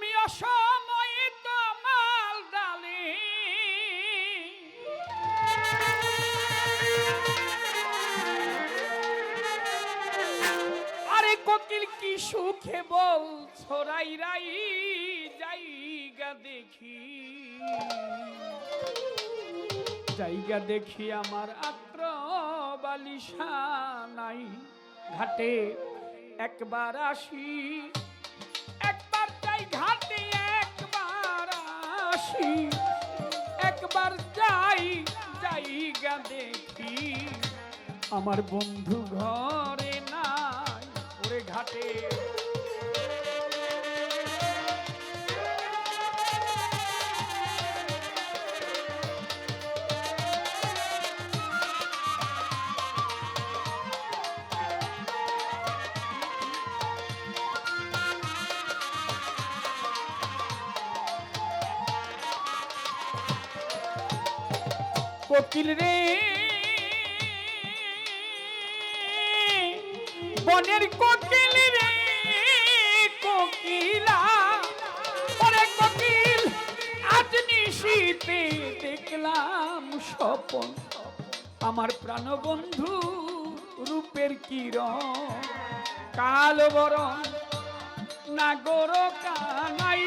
তুমি অসময়িত মাল ডালে। আরে কোকিল, কি সুখে বল ছড়াই রাই জায়গা দেখি। জায়গা দেখি আমার আত্র বালিশা নাই। ঘাটে একবার আসি ঘাটে একবার একবার যাই দেখি। আমার বন্ধু ঘরে নাই ওরে ঘাটে কোকিল রে। বনের কোকিল রে, কোকিলা। ওরে কোকিল, আজ নিশীতে দেখলাম স্বপন। আমার প্রাণবন্ধু রূপের কিরণ। কাল বরণ, নাগর কানাই।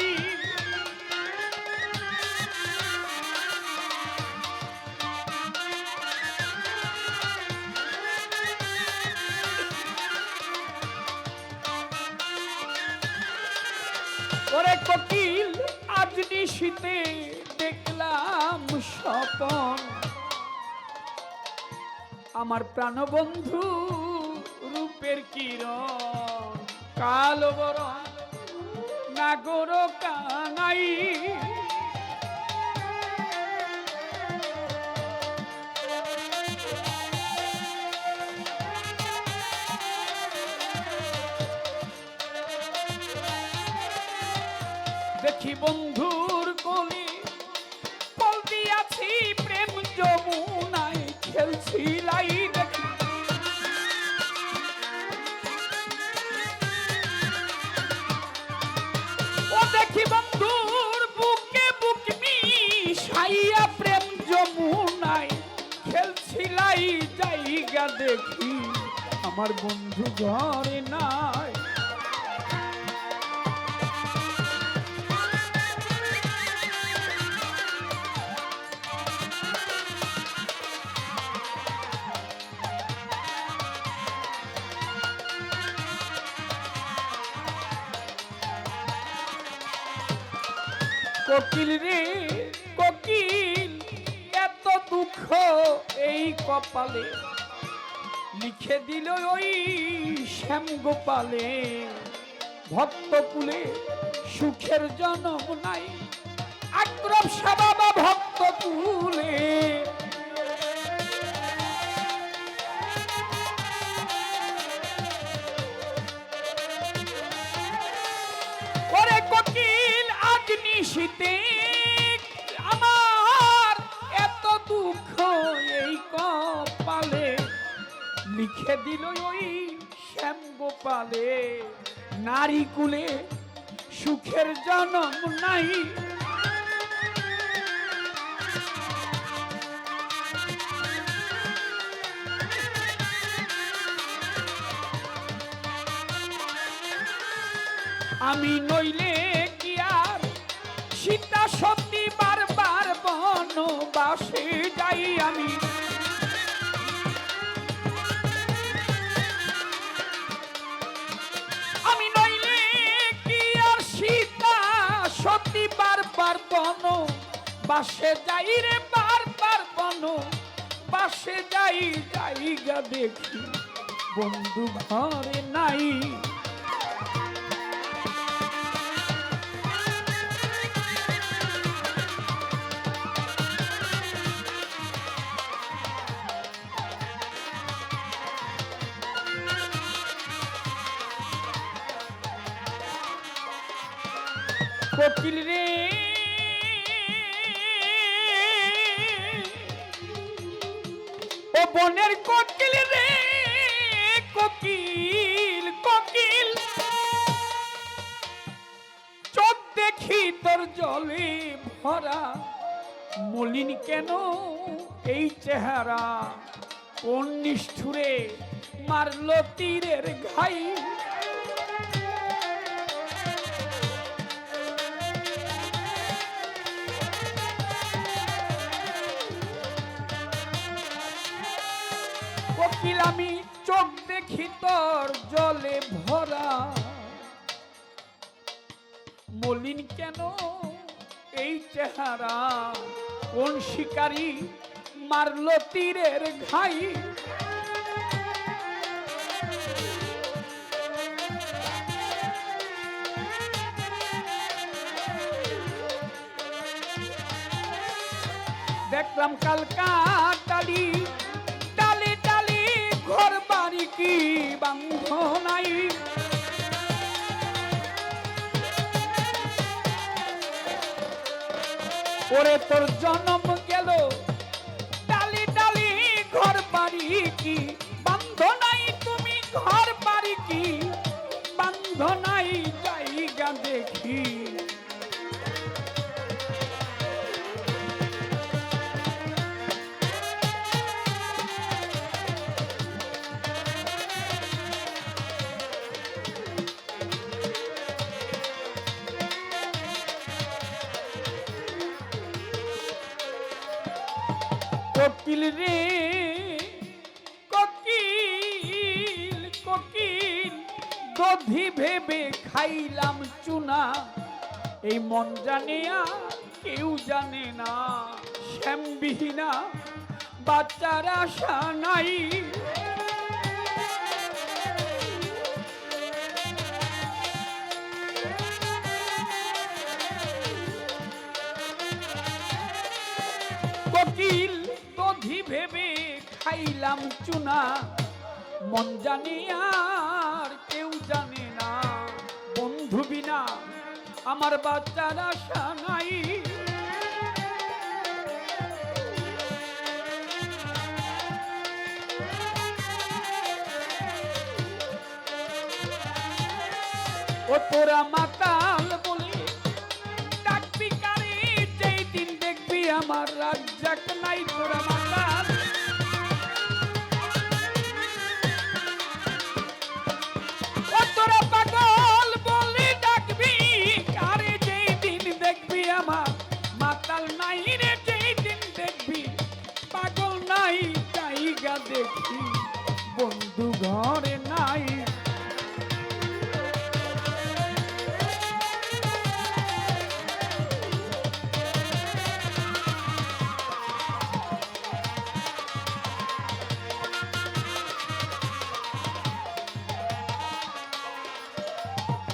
ওরে কোকিল আজ নিশীতে দেখলাম স্বপন। আমার প্রাণবন্ধু রূপের কিরণ কালো বরণ নাগর কানাই দেখি বন্ধুর কোলে কল দিয়াছি প্রেম যমুনায়, খেলছি লাই দেখি। ও দেখি বন্ধুর বুকে বুক মিশাইয়া প্রেম যমুনায়, খেলছি লাই জায়গা দেখি। আমার বন্ধু ঘরে নাই কোকিল রে, কোকিল, এত দুঃখ এই কপালে। লিখে দিল ওই শ্যাম গোপালে, ভক্ত কুলে সুখের জন্ম নাই আক্রম সাবাবা ভক্ত লিখে দিল ওই শ্যাম গোপালে নারী কুলে সুখের জনম নাই। আমি নইলে কি আর সীতা সত্যি বারবার বাসে যাই রে বারবার বন বাসে যাই জায়গা দেখি। বন্ধু ঘরে নাই। কোকিল রে। বনের কোকিল রে, কোকিল কোকিল। চোখ দেখি তোর জলে ভরা, মলিন কেন এই চেহারা? কোন নিষ্ঠুরে মারল তীরের ঘাই? কোকিল আমি চোখ দেখি তোর জলে ভরা। মলিন কেন এই চেহারা? কোন শিকারী মারল তীরের ঘাই? দেখলাম কালকাটালি ওরে তোর জন্ম গেল। ডালি ডালি ঘর বাড়ি কি? কোকিল রে কোকিল কোকিল দধি ভেবে খাইলাম চুনা। এই মন জানে আর কেউ জানে না, শ্যামবিহীনা, বাচ্চার আশা নাই। খাইলাম চুনা। মন জানি আর কেউ জানে না। বন্ধু বিনা আমার বাচ্চার আশা নাই। ও তোরা মাতাল বলে ডাকবি কারে? যেই দিন দেখবি আমার রাজ্জাক নাই তোরা মাতাল। নাই জায়গা দেখবি বন্ধু ঘরে নাই।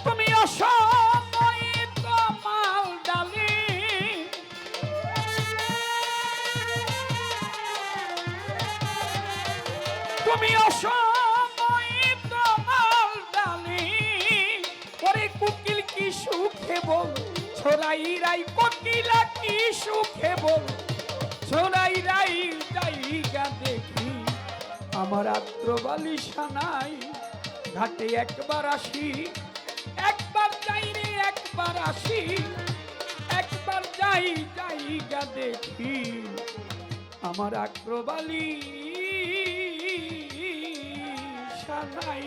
তুমি অসময়িত ছোড়াই রাই কোকিলা কি সুখে বল? ছোড়াই রাই জায়গা দেখি। আমার আত্রবালি সানাই ঘাটে একবার আসি। একবার যাই রে, একবার আসি। একবার যাই জায়গা দেখি। আমার আক্রবালি সানাই